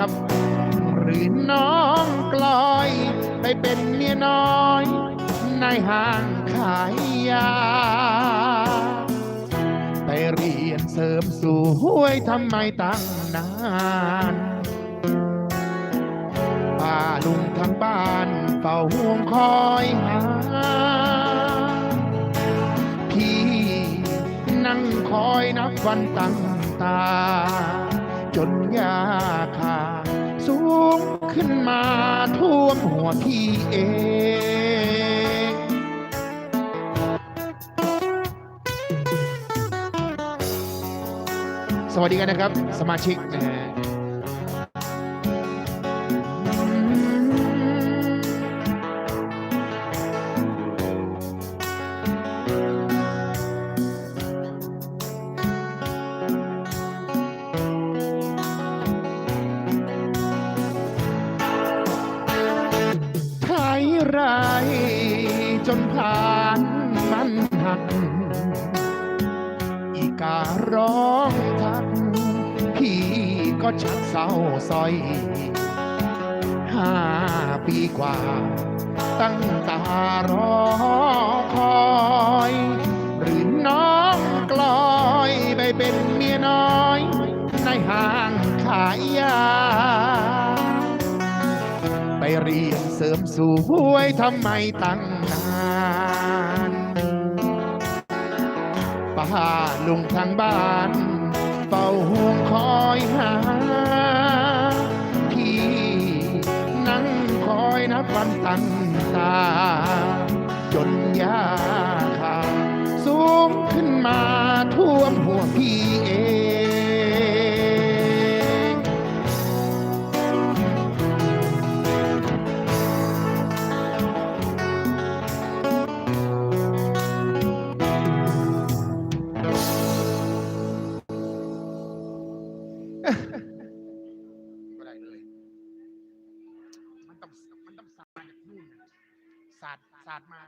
ครับ หรือน้องกลอย ไปเป็นเมียน้อยในห้างขายยา ไปเรียนเสริมสวยทำไมตั้งนานป้าลุงทั้งบ้านเฝ้าห่วงคอยหา พี่นั่งคอยนับวันตั้งตา จนยาคา สูงขึ้นมาท่วมหัวพี่เองสวัสดีกันนะครับ สมาชิกนะ การ้องทัก พี่ก็ชักเศร้าซอยห้าปีกว่า ตั้งตารอคอย หรือน้องกลอยไปเป็นเมียน้อย ในห้างขายยา ไปเรียนเสริมสวยทำไมตั้งนาน ป้าลุงทางบ้านเฝ้าห่วงคอยหาพี่นั่งคอยนับวันตั้งตา สาดสาดมา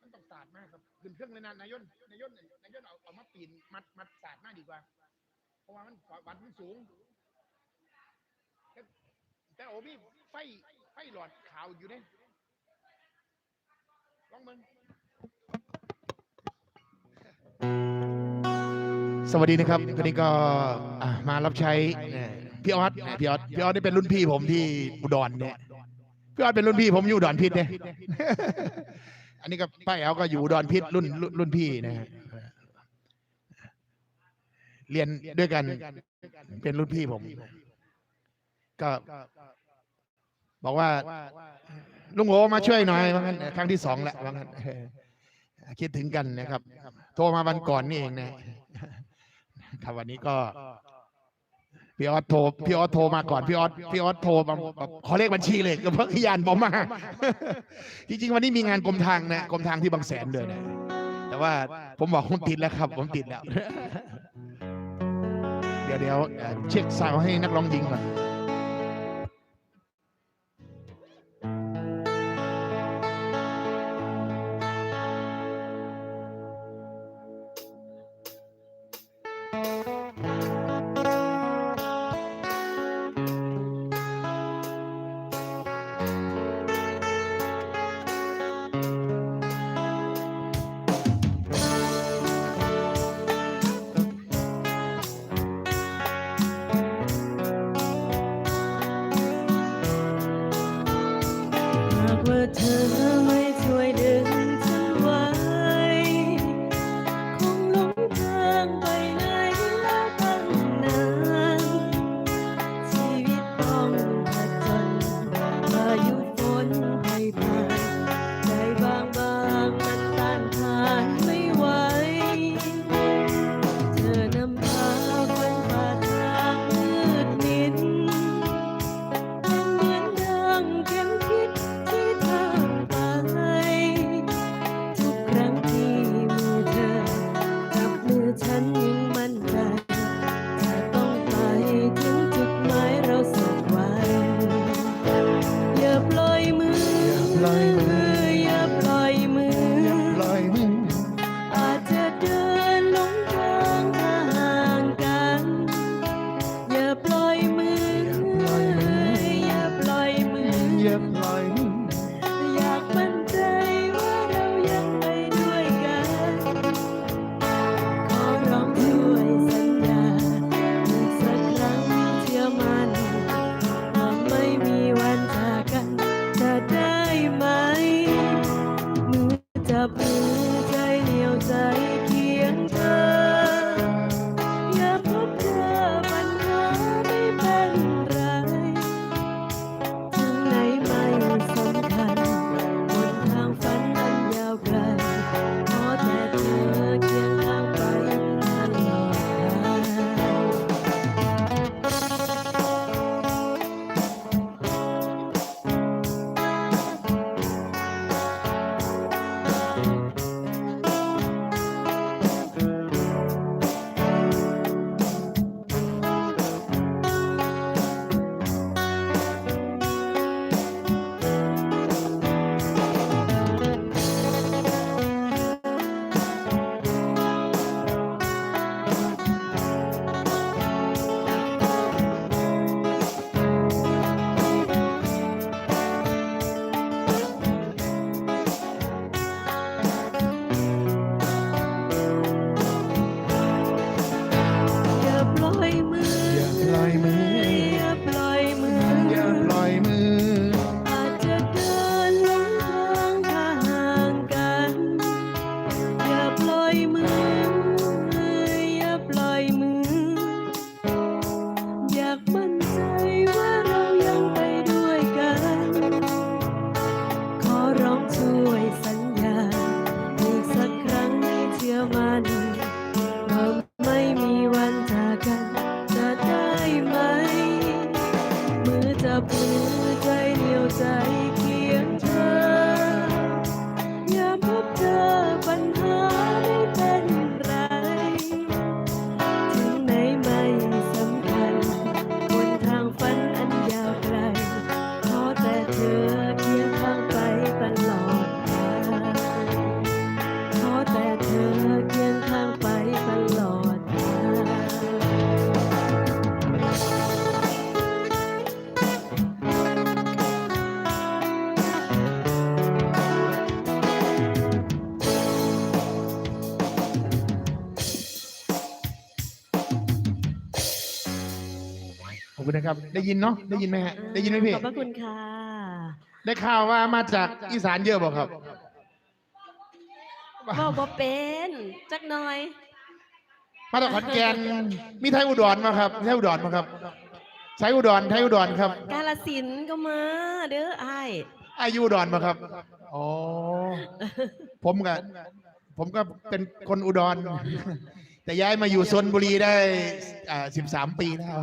มันต้องสาดมากครับขึ้นเครื่องเลยนะนายยนนายยนนายยนเอาเอามาปีนมัดมัดสาดมากดีกว่า เพราะว่ามันวัดมันสูงแต่แต่โอ้พี่ไฟไฟหลอดขาวอยู่เนี่ยลองมึงสวัสดีนะครับวันนี้ก็อะมารับใช้เอ่อพี่ออสเอ่อพี่ออสพี่ออสนี่เป็นรุ่นพี่ผมที่อุดรเนี่ย พี่ออสเป็นรุ่นพี่ผมอยู่อุดรพิษเนี่ยอันนี้ก็ป้าแอลก็อยู่อุดรพิษรุ่นรุ่นรุ่นพี่นะฮะเรียนด้วยกันเป็นรุ่นพี่ผม ก็บอกว่า ลุงโอมาช่วยหน่อยว่างั้นครั้งที่สองแล้วว่างั้นเออคิดถึงกันนะครับ โทรมาวันก่อนนี่เองนะครับวันนี้ก็ พี่ออสโทรพี่ออสโทรมาก่อนพี่ออสพี่ออสโทรมาขอเลขบัญชีเลยก็เพิ่งยานบอกมาจริงๆวันนี้มีงานกรมทางนะกรมทางที่บางแสนเลยนะแต่ว่าผมบอกผมติดแล้วครับ ผมติดแล้ว เดี๋ยวเดี๋ยวเช็คซาวให้นักร้องยิงก่อน ว่าเธอไม่ ปลือใคุณนะครับ ได้ยินเนาะได้ยินไหมฮะได้ยินไหมพี่ขอบพระคุณค่ะ ได้ข่าวว่ามาจากอีสานเยอะบอกครับเว้าบ่เป็นจักหน่อย มาจากขอนแก่นมีไทยอุดรมาครับไทยอุดรมาครับใช้อุดรไทยอุดรครับ กาลสินธุ์ก็มาเด้ออ้ายอายุอุดรมาครับอ๋อผมก็ผมก็เป็นคนอุดร แต่ย้ายมาอยู่ชนบุรีได้อ่าสิบสามปีแล้ว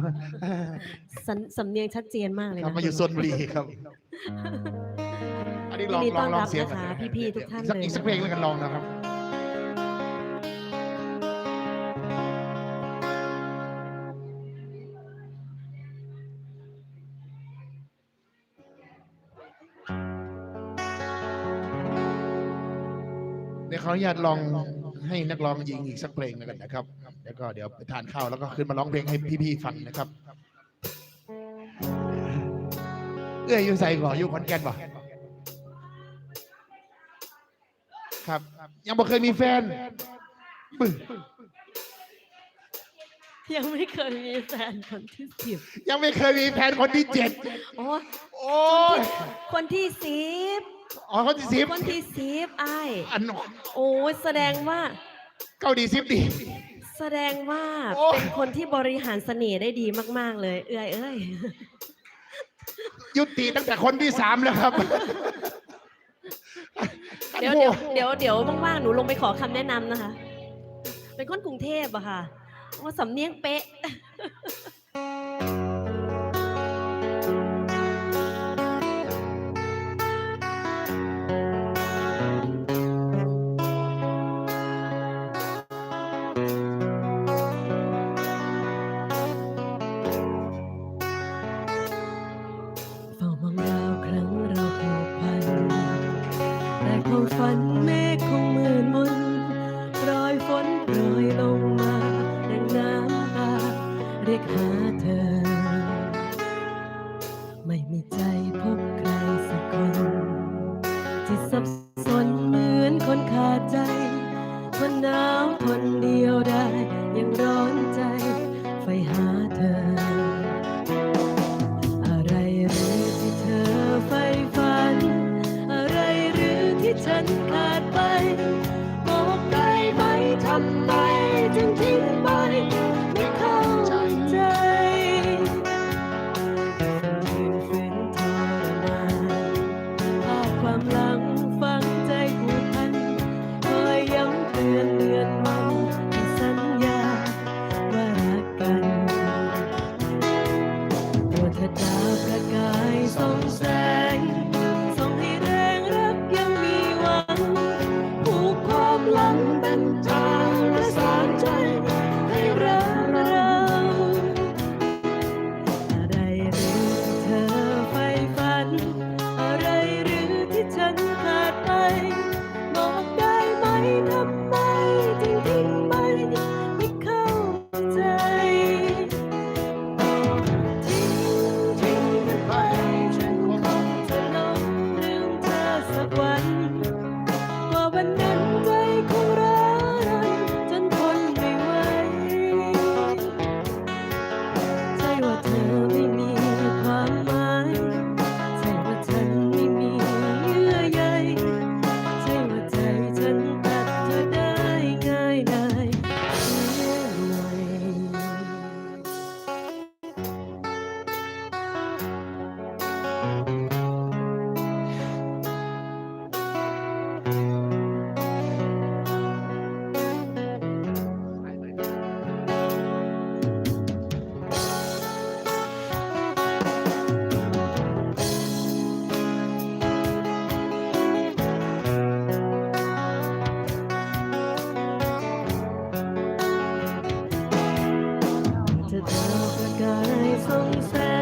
สำสำเนียงชัดเจนมากเลยครับนะมาอยู่ชนบุรีครับ อันนี้ลองยินดีลต้อองนลอรังบเสียงนะคะก่อนพี่ๆทุกท่านสักเลยอีกสักเพลงแล้วกันลองนะครับ เดี๋ยวขออนุญาตลอง ให้นักร้องยิงอีกสักเพลงแล้วกันนะครับ แล้วก็เดี๋ยวไปทานข้าวแล้วก็ขึ้นมาร้องเพลงให้พี่ๆฟังนะครับ เอื้อยอยู่ใส่ก่อนอยู่ขอนแก่นบ่ครับ ยังบ่เคยมีแฟนบึ้งยังไม่เคยมีแฟนคนที่สิบยังไม่เคยมีแฟนคนที่เจ็ดโอ้โอ้ยคนที่สิบ อ๋อคนที่สิบคนที่สิบอ้ายอันโอ้ยแสดงว่า เก้าดีสิบดี แสดงว่าโอ้ยเป็นคนที่บริหารเสน่ห์ได้ดีมาก ๆ เลย เอื้อยเอ้ยยุติตั้งแต่คนที่สามแล้วครับเดี๋ยวเดี๋ยวเดี๋ยวเดี๋ยวว่างๆหนูลงไปขอคำแนะนำนะคะ เป็นคนกรุงเทพอะค่ะว่าสำเนียงเป๊ะ จะเธอประกายส่องแสง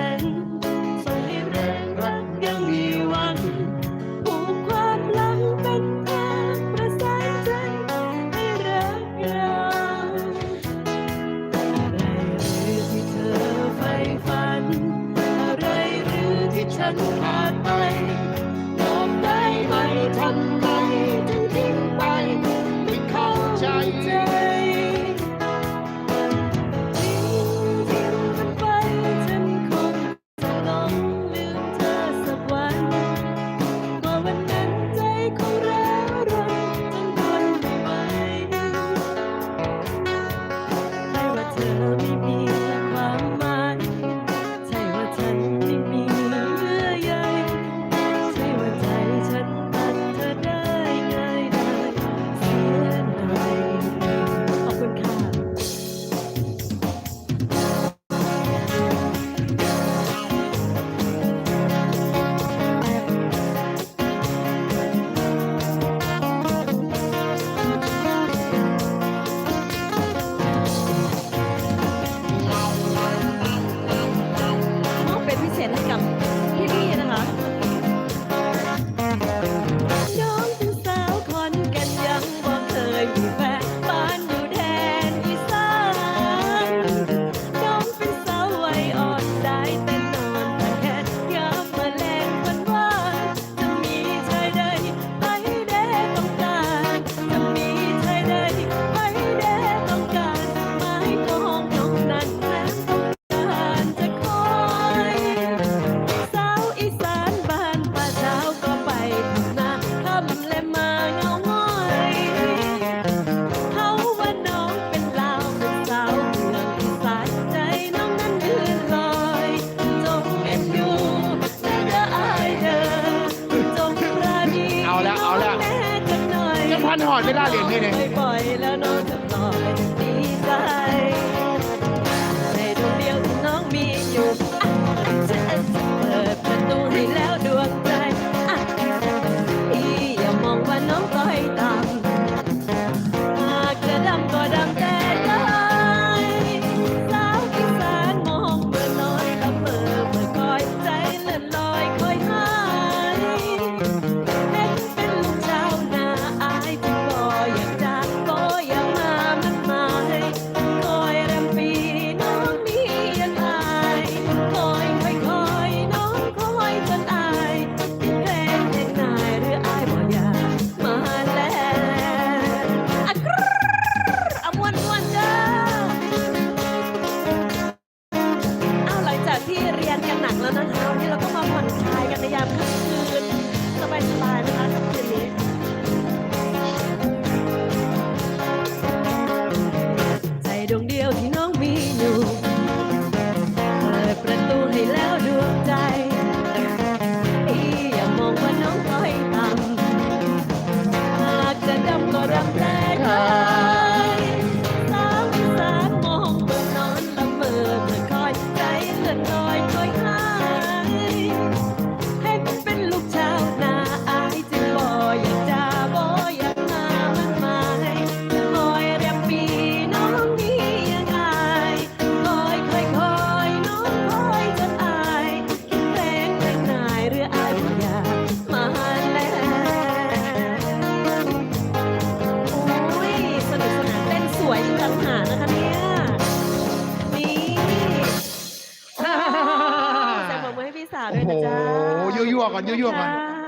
สาวด้โอ้วยโหนะจ๊ะยั่วๆก่อนยั่วๆก่อนค่ะ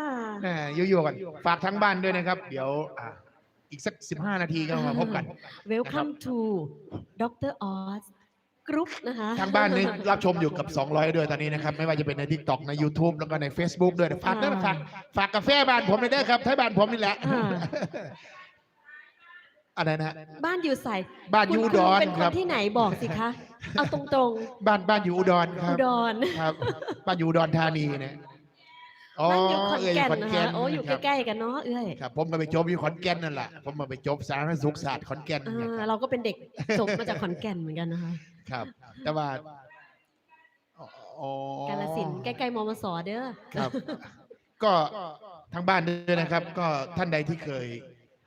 แหมยั่วๆก่อนฝากทั้งบ้านด้วยนะครับ เดี๋ยวอะอีกสักสิบห้านาทีก็มาพบกัน Welcome to Dr. Oz Group นะคะทางบ้านนี่รับชมอยู่กับ 200 ด้วยตอนนี้นะครับ ไม่ว่าจะเป็นใน TikTok ใน YouTube แล้วก็ใน Facebook ด้วยฝากด้วยฝากฝากกาแฟบ้านผมเลยเด้อครับท้ายบ้านผมนี่แหละอ่าอะไรนะบ้านอยู่ใส่บ้านอยู่คุณอุดรเป็นคครันบที่ไหนบอกสิคะ เอาตรงบ้านบ้านอยู่อุดรๆคอุรับดรครับบ้านอยู่อุดรธานีนะอ๋อบ้านอยู่ขอนเอ้ยแก่นขอนนะแก่คะนโอ้อยู่ครับใกล้ๆกันเนาะเอ้ยครับ ผมมาไปจบอยู่ขอนแก่นนั่นแหละผมมาไปจบสาธารณสุขศาสตร์ขอนแก่นอ่นะคารับเราก็เป็นเด็กจบมาจากขอนแก่นเหมือนกันนะคะครับ แต่ว่าอ๋อกาลสินธุ์ใกล้ๆมมสเด้อครับ ก็ทางบ้านด้วยนะครับ ก็ท่านใดที่เคย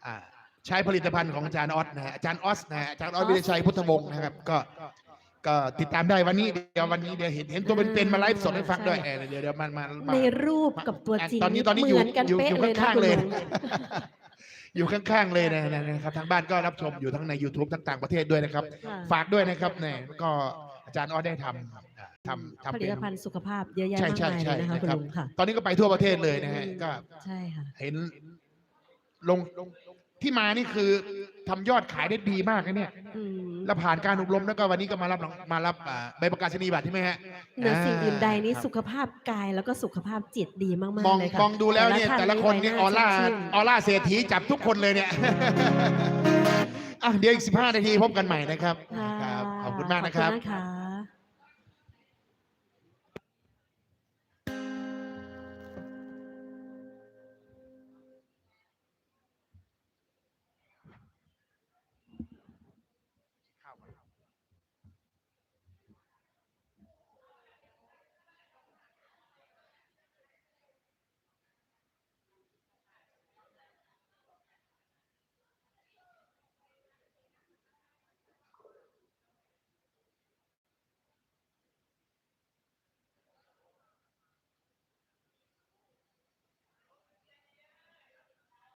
อ่า ใช้ผลิตภัณฑ์ของอาจารย์ออสนะฮะอาจารย์ออสนะฮะอาจารย์ออสวิทยชัยพุทธวงศ์นะครับ ก็ ก็ติดตามได้วันนี้เดี๋ยววันนี้เดี๋ยวเห็นเห็นตัวเป็นๆมาไลฟ์สดให้ฟังด้วยเออเดี๋ยวเดี๋ยวมันมามาในรูปกับตัวจริงตอนนี้ตอนนี้อยู่เหมือนกันอยู่เป๊ะอยู่เลยนะข้างคุณๆเลยลุงอยู่ข้างๆเลยนะนะนะครับทางบ้านก็รับชมอยู่ทั้งใน YouTube ทั้งต่างประเทศด้วยนะครับค่ะฝากด้วยนะครับเนี่ยก็อาจารย์ออสได้ทำทำทำผเป็ลินตภัณฑ์สุขภาพเยอะแยะใช่มากใช่มายใช่เลยนะคะคุณนะครับลุงค่ะ ตอนนี้ก็ไปทั่วประเทศเลยนะฮะก็ใช่ค่ะเห็นลง ที่มานี่คือทำยอดขายได้ดีมากนะเนี่ย อืมแล้วผ่านการอบรมแล้วก็วันนี้ก็มารับรางมารับอ่าใบประกาศนียบัตรใช่ไหมฮะเหนือสิ่งอื่นใดนี้ครับสุขภาพกายแล้วก็สุขภาพจิตดีมากมองๆเลยค่ะ มองดูแล้วเนี่ยแต่ละคนเนี่ยออร่าใบหชื่นออร่าเศรษฐีจับทุกคนเลยเนี่ยอะเดี๋ยวอีกสิบห้านาทีพบกันใหม่นะครับค่ะครับขอบคุณมากนะครับ ขอบคุณนะคะ